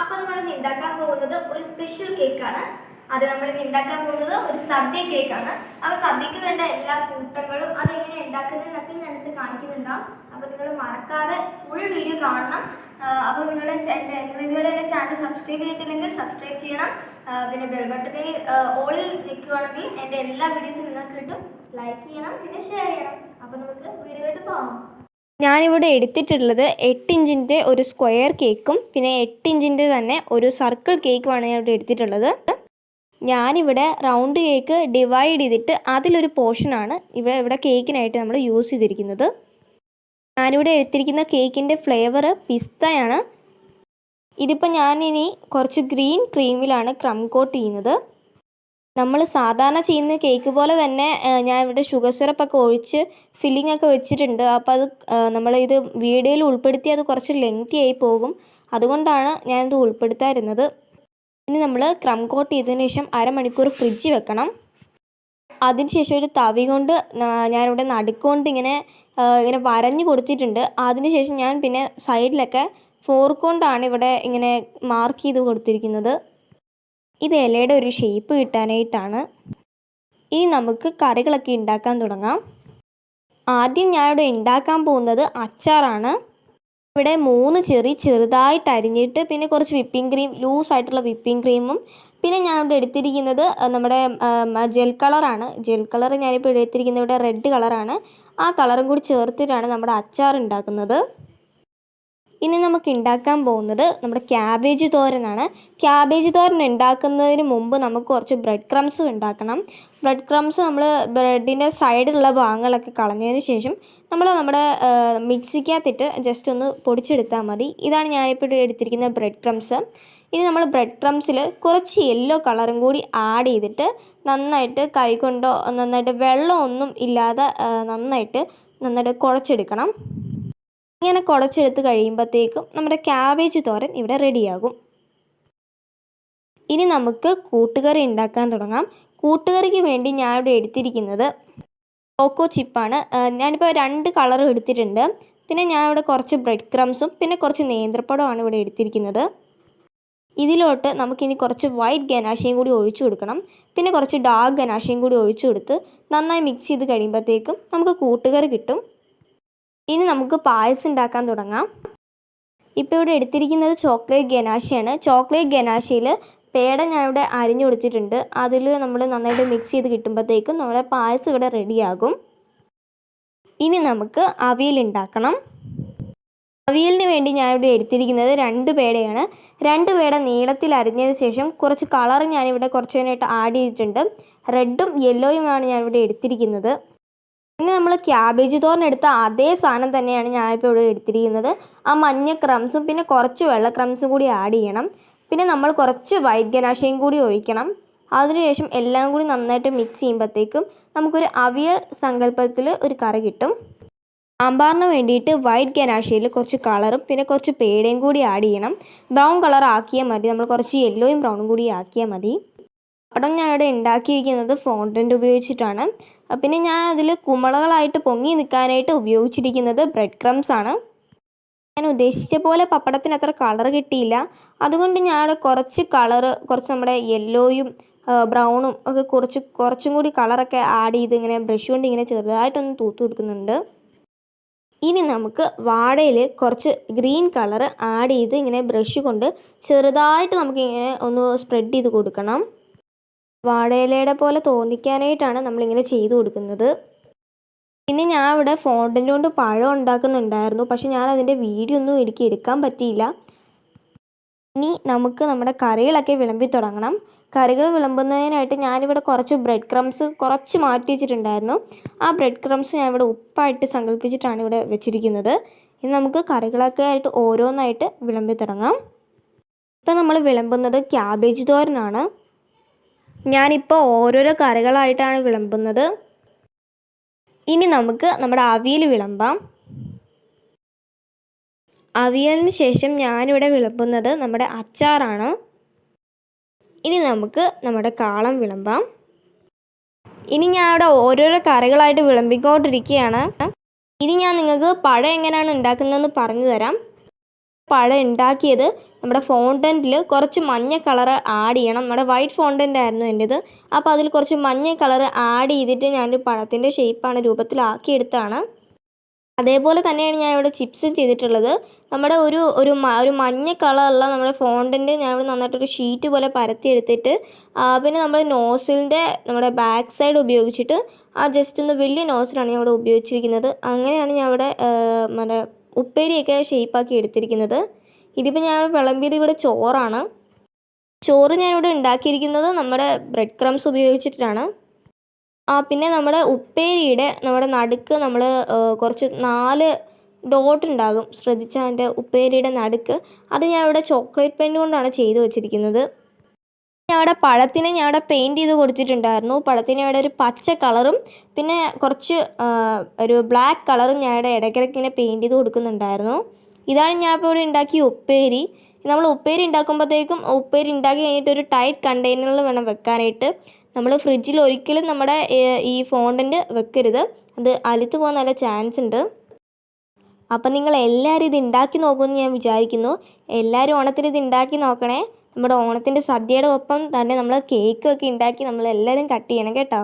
അപ്പൊ നമ്മൾ ഇന്ന് ഉണ്ടാക്കാൻ പോകുന്നത് ഒരു സ്പെഷ്യൽ കേക്കാണ് അത് നമ്മൾ ഇന്ന് ഉണ്ടാക്കാൻ പോകുന്നത് ഒരു സദ്യ കേക്കാണ് അപ്പൊ സദ്യക്ക് വേണ്ട എല്ലാ കൂട്ടങ്ങളും അതെങ്ങനെ ഉണ്ടാക്കുന്നതെന്നൊക്കെ ഞാനിത് കാണിക്കുന്നുണ്ടാവും അപ്പൊ നിങ്ങൾ മറക്കാതെ ഫുൾ വീഡിയോ കാണണം. അപ്പൊ നിങ്ങളുടെ നിങ്ങൾ ഇതുവരെ എന്റെ ചാനൽ സബ്സ്ക്രൈബ് ചെയ്തിട്ടില്ലെങ്കിൽ സബ്സ്ക്രൈബ് ചെയ്യണം. പിന്നെ ബെൽ ബട്ടണിൽ ഓളിൽ നിൽക്കുകയാണെങ്കിൽ എന്റെ എല്ലാ വീഡിയോസും നിങ്ങൾക്ക് കിട്ടും. ലൈക്ക് ചെയ്യണം പിന്നെ ഷെയർ ചെയ്യണം. അപ്പൊ നമുക്ക് വീഡിയോയിലോട്ട് പോകാം. ഞാനിവിടെ എടുത്തിട്ടുള്ളത് എട്ട് ഇഞ്ചിന്റെ ഒരു സ്ക്വയർ കേക്കും പിന്നെ എട്ട് ഇഞ്ചിന്റെ തന്നെ ഒരു സർക്കിൾ കേക്കുമാണ് ഞാൻ ഇവിടെ എടുത്തിട്ടുള്ളത്. ഞാനിവിടെ റൗണ്ട് കേക്ക് ഡിവൈഡ് ചെയ്തിട്ട് അതിലൊരു പോർഷനാണ് ഇവിടെ ഇവിടെ കേക്കിനായിട്ട് നമ്മൾ യൂസ് ചെയ്തിരിക്കുന്നത്. ഞാനിവിടെ എടുത്തിരിക്കുന്ന കേക്കിന്റെ ഫ്ലേവർ പിസ്തയാണ്. ഇതിപ്പോൾ ഞാനിനി കുറച്ച് ഗ്രീൻ ക്രീമിലാണ് ക്രം കോട്ട് ചെയ്യുന്നത്. നമ്മൾ സാധാരണ ചെയ്യുന്ന കേക്ക് പോലെ തന്നെ ഞാൻ ഇവിടെ ഷുഗർ സിറപ്പൊക്കെ ഒഴിച്ച് ഫില്ലിംഗ് ഒക്കെ വെച്ചിട്ടുണ്ട്. അപ്പോൾ അത് നമ്മൾ നമ്മളിത് വീഡിയോയിൽ ഉൾപ്പെടുത്തി അത് കുറച്ച് ലെങ്തി ആയി പോകും. അതുകൊണ്ടാണ് ഞാനിത് ഉൾപ്പെടുത്താതിരുന്നത് ഇനി നമ്മൾ ക്രം കോട്ട് ചെയ്തതിന് ശേഷം അരമണിക്കൂർ ഫ്രിഡ്ജിൽ വെക്കണം. അതിനുശേഷം ഒരു തവി കൊണ്ട് ഞാനിവിടെ നടുക്കൊണ്ട് ഇങ്ങനെ ഇങ്ങനെ വരഞ്ഞു കൊടുത്തിട്ടുണ്ട്. അതിനുശേഷം ഞാൻ പിന്നെ സൈഡിലൊക്കെ ഫോർക്കൊണ്ടാണ് ഇവിടെ ഇങ്ങനെ മാർക്ക് ചെയ്ത് കൊടുത്തിരിക്കുന്നത്. ഇത് ഇലയുടെ ഒരു ഷേപ്പ് കിട്ടാനായിട്ടാണ്. ഇനി നമുക്ക് കറികളൊക്കെ ഉണ്ടാക്കാൻ തുടങ്ങാം. ആദ്യം ഞാനിവിടെ ഉണ്ടാക്കാൻ പോകുന്നത് അച്ചാറാണ്. ഇവിടെ മൂന്ന് ചെറി ചെറുതായിട്ട് അരിഞ്ഞിട്ട് പിന്നെ കുറച്ച് വിപ്പിംഗ് ക്രീം ലൂസായിട്ടുള്ള വിപ്പിംഗ് ക്രീമും. പിന്നെ ഞാൻ ഇവിടെ എടുത്തിരിക്കുന്നത് നമ്മുടെ ജെൽ കളറാണ്. ജെൽ കളർ ഞാനിപ്പോൾ എടുത്തിരിക്കുന്നത് ഇവിടെ റെഡ് കളറാണ്. ആ കളറും കൂടി ചേർത്തിട്ടാണ് നമ്മുടെ അച്ചാർ ഉണ്ടാക്കുന്നത് ഇനി നമുക്ക് ഉണ്ടാക്കാൻ പോകുന്നത് നമ്മുടെ ക്യാബേജ് തോരനാണ്. ക്യാബേജ് തോരൻ ഉണ്ടാക്കുന്നതിന് മുമ്പ് നമുക്ക് കുറച്ച് ബ്രെഡ് ക്രംസ് ഉണ്ടാക്കണം ബ്രെഡ് ക്രംസ് നമ്മൾ ബ്രെഡിന്റെ സൈഡിലുള്ള ഭാഗങ്ങളൊക്കെ കളഞ്ഞതിന് ശേഷം നമ്മൾ നമ്മുടെ മിക്സിക്കകത്തിട്ട് ജസ്റ്റ് ഒന്ന് പൊടിച്ചെടുത്താൽ മതി. ഇതാണ് ഞാനിപ്പോൾ എടുത്തിരിക്കുന്ന ബ്രെഡ് ക്രംസ് ഇനി നമ്മൾ ബ്രെഡ് ക്രംസിൽ കുറച്ച് യെല്ലോ കളറും കൂടി ആഡ് ചെയ്തിട്ട് നന്നായിട്ട് കൈകൊണ്ടോ നന്നായിട്ട് വെള്ളമൊന്നും ഇല്ലാതെ നന്നായിട്ട് നന്നായിട്ട് കുഴച്ചെടുക്കണം. ഇങ്ങനെ കുഴച്ചെടുത്ത് കഴിയുമ്പോഴത്തേക്കും നമ്മുടെ ക്യാബേജ് തോരൻ ഇവിടെ റെഡിയാകും ഇനി നമുക്ക് കൂട്ടുകറി ഉണ്ടാക്കാൻ തുടങ്ങാം. കൂട്ടുകറിക്ക് വേണ്ടി ഞാനിവിടെ എടുത്തിരിക്കുന്നത് കോക്കോ ചിപ്പാണ് ഞാനിപ്പോൾ രണ്ട് കളറും എടുത്തിട്ടുണ്ട്. പിന്നെ ഞാൻ ഇവിടെ കുറച്ച് ബ്രെഡ് ക്രംസും പിന്നെ കുറച്ച് നേന്ത്രപ്പഴമാണ് ഇവിടെ എടുത്തിരിക്കുന്നത്. ഇതിലോട്ട് നമുക്കിനി കുറച്ച് വൈറ്റ് ഗനാശയും കൂടി ഒഴിച്ചു കൊടുക്കണം. പിന്നെ കുറച്ച് ഡാർക്ക് ഗനാശയും കൂടി ഒഴിച്ചു കൊടുത്ത് നന്നായി മിക്സ് ചെയ്ത് കഴിയുമ്പോഴത്തേക്കും നമുക്ക് കൂട്ടുകറി കിട്ടും. ഇനി നമുക്ക് പായസം ഉണ്ടാക്കാൻ തുടങ്ങാം. ഇപ്പോൾ ഇവിടെ എടുത്തിരിക്കുന്നത് ചോക്ലേറ്റ് ഗനാശയാണ്. ചോക്ലേറ്റ് ഗനാശയിൽ പേട ഞാൻ ഇവിടെ അരിഞ്ഞു കൊടുത്തിട്ടുണ്ട്. അതിൽ നമ്മൾ നന്നായിട്ട് മിക്സ് ചെയ്ത് കിട്ടുമ്പോഴത്തേക്കും നമ്മുടെ പായസം ഇവിടെ റെഡിയാകും ഇനി നമുക്ക് അവിയൽ ഉണ്ടാക്കണം. അവിയലിന് വേണ്ടി ഞാൻ ഇവിടെ എടുത്തിരിക്കുന്നത് രണ്ട് പേടയാണ്. രണ്ട് പേട നീളത്തിൽ അരിഞ്ഞതിന് ശേഷം കുറച്ച് കളർ ഞാനിവിടെ കുറച്ച് നേരമായിട്ട് ആഡ് ചെയ്തിട്ടുണ്ട്. റെഡും യെല്ലോയുമാണ് ഞാനിവിടെ എടുത്തിരിക്കുന്നത്. പിന്നെ നമ്മൾ ക്യാബേജ് തോരൻ എടുത്ത അതേ സാധനം തന്നെയാണ് ഞാനിപ്പോൾ ഇവിടെ എടുത്തിരിക്കുന്നത്. ആ മഞ്ഞ ക്രംസും പിന്നെ കുറച്ച് വെള്ള ക്രംസും കൂടി ആഡ് ചെയ്യണം. പിന്നെ നമ്മൾ കുറച്ച് വൈറ്റ് കൂടി ഒഴിക്കണം. അതിനുശേഷം എല്ലാം കൂടി നന്നായിട്ട് മിക്സ് ചെയ്യുമ്പോഴത്തേക്കും നമുക്കൊരു അവിയൽ സങ്കല്പത്തിൽ ഒരു കറി കിട്ടും. സാമ്പാറിന് വേണ്ടിയിട്ട് വൈറ്റ് ഗനാശയിൽ കുറച്ച് കളറും പിന്നെ കുറച്ച് പേടയും കൂടി ആഡ് ചെയ്യണം. ബ്രൗൺ കളർ ആക്കിയാൽ മതി. നമ്മൾ കുറച്ച് യെല്ലോയും ബ്രൗണും കൂടി ആക്കിയാൽ മതി. പടം ഞാനിവിടെ ഉണ്ടാക്കിയിരിക്കുന്നത് ഫോണ്ടന്റ് ഉപയോഗിച്ചിട്ടാണ്. പിന്നെ ഞാൻ അതിൽ കുമളകളായിട്ട് പൊങ്ങി നിൽക്കാനായിട്ട് ഉപയോഗിച്ചിരിക്കുന്നത് ബ്രെഡ് ക്രംസ് ആണ്. ഞാൻ ഉദ്ദേശിച്ച പോലെ പപ്പടത്തിന് അത്ര കളർ കിട്ടിയില്ല. അതുകൊണ്ട് ഞാൻ കുറച്ച് കളർ കുറച്ച് നമ്മുടെ യെല്ലോയും ബ്രൗണും ഒക്കെ കുറച്ച് കുറച്ചും കൂടി കളറൊക്കെ ആഡ് ചെയ്ത് ഇങ്ങനെ ബ്രഷ് കൊണ്ട് ഇങ്ങനെ ചെറുതായിട്ടൊന്ന് തൂത്ത് കൊടുക്കുന്നുണ്ട്. ഇനി നമുക്ക് വാഴയിൽ കുറച്ച് ഗ്രീൻ കളർ ആഡ് ചെയ്ത് ഇങ്ങനെ ബ്രഷ് കൊണ്ട് ചെറുതായിട്ട് നമുക്കിങ്ങനെ ഒന്ന് സ്പ്രെഡ് ചെയ്ത് കൊടുക്കണം. വാഴയിലയുടെ പോലെ തോന്നിക്കാനായിട്ടാണ് നമ്മളിങ്ങനെ ചെയ്തു കൊടുക്കുന്നത്. പിന്നെ ഞാൻ ഇവിടെ ഫോണ്ടിന്റെ കൊണ്ട് പഴം ഉണ്ടാക്കുന്നുണ്ടായിരുന്നു. പക്ഷെ ഞാൻ അതിന്റെ വീഡിയോ ഒന്നും എനിക്ക് എടുക്കാൻ പറ്റിയില്ല. ഇനി നമുക്ക് നമ്മുടെ കറികളൊക്കെ വിളമ്പി തുടങ്ങണം. കറികൾ വിളമ്പുന്നതിനായിട്ട് ഞാനിവിടെ കുറച്ച് ബ്രെഡ് ക്രംസ് കുറച്ച് മാറ്റി വെച്ചിട്ടുണ്ടായിരുന്നു. ആ ബ്രെഡ് ക്രംസ് ഞാൻ ഇവിടെ ഉപ്പായിട്ട് സങ്കല്പിച്ചിട്ടാണ് ഇവിടെ വെച്ചിരിക്കുന്നത്. ഇനി നമുക്ക് കറികളൊക്കെ ആയിട്ട് ഓരോന്നായിട്ട് വിളമ്പി തുടങ്ങാം. ഇപ്പം നമ്മൾ വിളമ്പുന്നത് ക്യാബേജ് തോരനാണ്. ഞാനിപ്പോൾ ഓരോരോ കറികളായിട്ടാണ് വിളമ്പുന്നത്. ഇനി നമുക്ക് നമ്മുടെ അവിയൽ വിളമ്പാം. അവിയലിന് ശേഷം ഞാനിവിടെ വിളമ്പുന്നത് നമ്മുടെ അച്ചാറാണ്. ഇനി നമുക്ക് നമ്മുടെ കാളം വിളമ്പാം. ഇനി ഞാൻ ഇവിടെ ഓരോരോ കറികളായിട്ട് വിളമ്പിക്കൊണ്ടിരിക്കുകയാണ്. ഇനി ഞാൻ നിങ്ങൾക്ക് പഴം എങ്ങനെയാണ് ഉണ്ടാക്കുന്നതെന്ന് പറഞ്ഞു തരാം പഴം ഉണ്ടാക്കിയത്. നമ്മുടെ ഫോണ്ടന്റിൽ കുറച്ച് മഞ്ഞ കളറ് ആഡ് ചെയ്യണം. നമ്മുടെ വൈറ്റ് ഫോണ്ടന്റ് ആയിരുന്നു എന്റേത് അപ്പോൾ അതിൽ കുറച്ച് മഞ്ഞ കളറ് ആഡ് ചെയ്തിട്ട് ഞാനൊരു പഴത്തിന്റെ ഷേപ്പാണ് രൂപത്തിലാക്കിയെടുത്താണ് അതേപോലെ തന്നെയാണ് ഞാൻ ഇവിടെ ചിപ്സും ചെയ്തിട്ടുള്ളത്. നമ്മുടെ ഒരു ഒരു ഒരു മഞ്ഞ കളറുള്ള നമ്മുടെ ഫോണ്ടിന്റെ ഞാൻ ഇവിടെ നന്നായിട്ടൊരു ഷീറ്റ് പോലെ പരത്തി എടുത്തിട്ട് പിന്നെ നമ്മൾ നോസിലിന്റെ നമ്മുടെ ബാക്ക് സൈഡ് ഉപയോഗിച്ചിട്ട് ആ ജസ്റ്റ് ഒന്ന് വലിയ നോസിലാണ് ഞാൻ ഇവിടെ ഉപയോഗിച്ചിരിക്കുന്നത്. അങ്ങനെയാണ് ഞാൻ ഇവിടെ നമ്മുടെ ഉപ്പേരിയൊക്കെ ഷേപ്പാക്കി എടുത്തിരിക്കുന്നത്. ഇതിപ്പോൾ ഞാൻ വിളമ്പിയത് ഇവിടെ ചോറാണ്. ചോറ് ഞാനിവിടെ ഉണ്ടാക്കിയിരിക്കുന്നത് നമ്മുടെ ബ്രെഡ് ക്രംസ് ഉപയോഗിച്ചിട്ടാണ്. ആ പിന്നെ നമ്മുടെ ഉപ്പേരിയുടെ നമ്മുടെ നടുക്ക് നമ്മൾ കുറച്ച് നാല് ഡോട്ട് ഉണ്ടാകും ശ്രദ്ധിച്ചാൽ എന്റെ ഉപ്പേരിയുടെ നടുക്ക്. അത് ഞാൻ ഇവിടെ ചോക്ലേറ്റ് പെൻ കൊണ്ടാണ് ചെയ്തു വെച്ചിരിക്കുന്നത്. അവിടെ പഴത്തിന് ഞാൻ അവിടെ പെയിന്റ് ചെയ്ത് കൊടുത്തിട്ടുണ്ടായിരുന്നു. പഴത്തിന് അവിടെ ഒരു പച്ച കളറും പിന്നെ കുറച്ച് ഒരു ബ്ലാക്ക് കളറും ഞാൻ ഇവിടെ ഇടയ്ക്കിടയ്ക്ക് ഇങ്ങനെ പെയിന്റ് ചെയ്ത് കൊടുക്കുന്നുണ്ടായിരുന്നു. ഇതാണ് ഞാൻ ഇപ്പോൾ ഇവിടെ ഉണ്ടാക്കിയ ഉപ്പേരി. നമ്മൾ ഉപ്പേരി ഉണ്ടാക്കുമ്പോഴത്തേക്കും ഉപ്പേരി ഉണ്ടാക്കി കഴിഞ്ഞിട്ട് ഒരു ടൈറ്റ് കണ്ടെയ്നറിൽ വേണം വെക്കാനായിട്ട്. നമ്മൾ ഫ്രിഡ്ജിൽ ഒരിക്കലും നമ്മുടെ ഈ ഫോണ്ടന്റ് വെക്കരുത്. അത് അലുത്തു പോകാൻ നല്ല ചാൻസ് ഉണ്ട്. അപ്പം നിങ്ങൾ എല്ലാവരും ഇത് ഉണ്ടാക്കി നോക്കുമെന്ന് ഞാൻ വിചാരിക്കുന്നു. എല്ലാവരും ഓണത്തിന് ഇത് ഉണ്ടാക്കി നോക്കണേ. നമ്മുടെ ഓണത്തിന്റെ സദ്യയുടെ ഒപ്പം തന്നെ നമ്മൾ കേക്കൊക്കെ ഉണ്ടാക്കി നമ്മളെല്ലാവരും കട്ട് ചെയ്യണം കേട്ടോ.